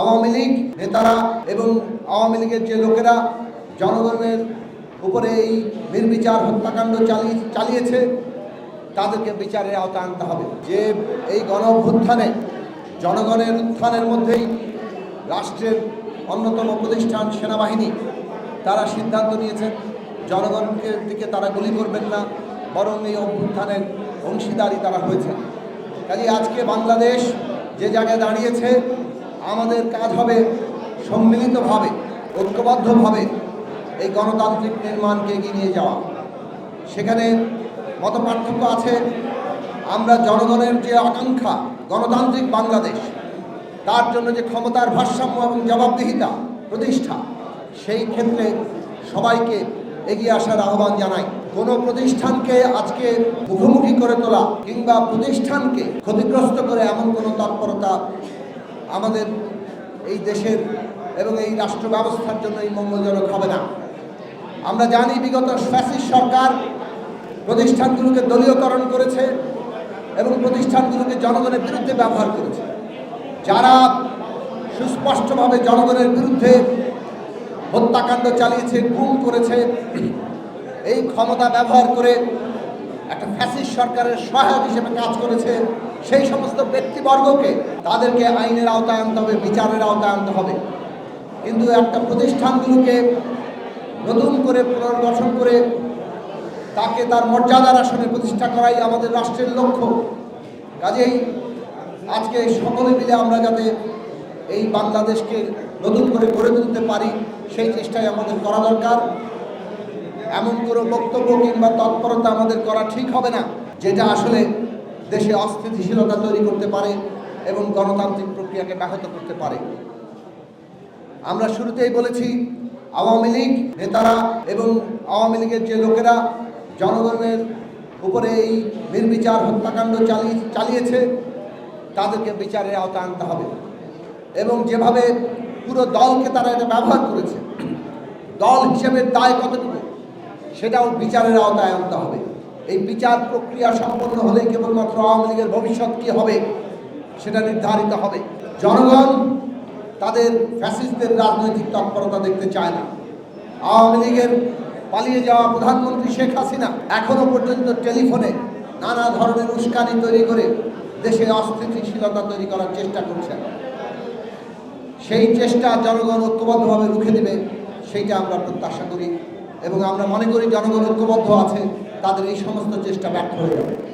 আওয়ামী লীগ নেতারা এবং আওয়ামী লীগের যে লোকেরা জনগণের উপরে এই নির্বিচার হত্যাকাণ্ড চালিয়ে, চালিয়েছে, তাদেরকে বিচারের আওতায় আনতে হবে। যে এই গণ অভ্যুত্থানে জনগণের উত্থানের মধ্যেই রাষ্ট্রের অন্যতম প্রতিষ্ঠান সেনাবাহিনী, তারা সিদ্ধান্ত নিয়েছেন জনগণকে দিকে তারা গুলি করবেন না, বরং এই অভ্যুত্থানের অংশীদারি তারা হয়েছেন। কাজে আজকে বাংলাদেশ যে জায়গায় দাঁড়িয়েছে আমাদের কাজ হবে সম্মিলিতভাবে, ঐক্যবদ্ধভাবে এই গণতান্ত্রিক নির্মাণকে এগিয়ে নিয়ে যাওয়া। সেখানে মত পার্থক্য আছে। আমরা জনগণের যে আকাঙ্ক্ষা, গণতান্ত্রিক বাংলাদেশ, তার জন্য যে ক্ষমতার ভারসাম্য এবং জবাবদিহিতা প্রতিষ্ঠা, সেই ক্ষেত্রে সবাইকে এগিয়ে আসার আহ্বান জানাই। কোনো প্রতিষ্ঠানকে আজকে মুখোমুখি করে তোলা কিংবা প্রতিষ্ঠানকে ক্ষতিগ্রস্ত করে এমন কোনো তৎপরতা আমাদের এই দেশের এবং এই রাষ্ট্র ব্যবস্থার জন্য এই মঙ্গলজনক হবে না। আমরা জানি বিগত ফ্যাসিস্ট সরকার প্রতিষ্ঠানগুলোকে দলীয়করণ করেছে এবং প্রতিষ্ঠানগুলোকে জনগণের বিরুদ্ধে ব্যবহার করেছে। যারা সুস্পষ্টভাবে জনগণের বিরুদ্ধে হত্যাকাণ্ড চালিয়েছে, গুম করেছে, এই ক্ষমতা ব্যবহার করে একটা ফ্যাসিস সরকারের সহায়ক হিসেবে কাজ করেছে সেই সমস্ত ব্যক্তিবর্গকে তাদেরকে আইনের আওতায় আনতে হবে, বিচারের আওতায় আনতে হবে। কিন্তু একটা প্রতিষ্ঠানগুলোকে নতুন করে পুনর্গঠন করে তাকে তার মর্যাদার আসনে প্রতিষ্ঠা করাই আমাদের রাষ্ট্রের লক্ষ্য। কাজেই আজকে সকলে মিলে আমরা যাতে এই বাংলাদেশকে নতুন করে গড়ে তুলতে পারি, সেই চেষ্টাই আমাদের করা দরকার। এমন কোনো বক্তব্য কিংবা তৎপরতা আমাদের করা ঠিক হবে না, যেটা আসলে দেশে অস্থিতিশীলতা তৈরি করতে পারে এবং গণতান্ত্রিক প্রক্রিয়াকে ব্যাহত করতে পারে। আমরা শুরুতেই বলেছি, আওয়ামী লীগ নেতারা এবং আওয়ামী লীগের যে লোকেরা জনগণের উপরে এই নির্বিচার হত্যাকাণ্ড চালিয়ে, চালিয়েছে, তাদেরকে বিচারের আওতায় আনতে হবে। এবং যেভাবে পুরো দলকে তারা এটা ব্যবহার করেছে, দল হিসেবে দায় কতটুকু, সেটাও বিচারের আওতায় আনতে হবে। এই বিচার প্রক্রিয়া সম্পন্ন হলে কেবলমাত্র আওয়ামী লীগের ভবিষ্যৎ কী হবে সেটা নির্ধারিত হবে। জনগণ তাদের ফ্যাসিস্টদের রাজনৈতিক তৎপরতা দেখতে চায় না। আওয়ামী লীগের পালিয়ে যাওয়া প্রধানমন্ত্রী শেখ হাসিনা এখনও পর্যন্ত টেলিফোনে নানা ধরনের উস্কানি তৈরি করে দেশে অস্থিতিশীলতা তৈরি করার চেষ্টা করছেন। সেই চেষ্টা জনগণ ঐক্যবদ্ধভাবে রুখে দেবে, সেইটা আমরা প্রত্যাশা করি। এবং আমরা মনে করি জনগণ ঐক্যবদ্ধ আছে। তাদের এই সমস্ত চেষ্টা ব্যর্থ হয়ে যাবে।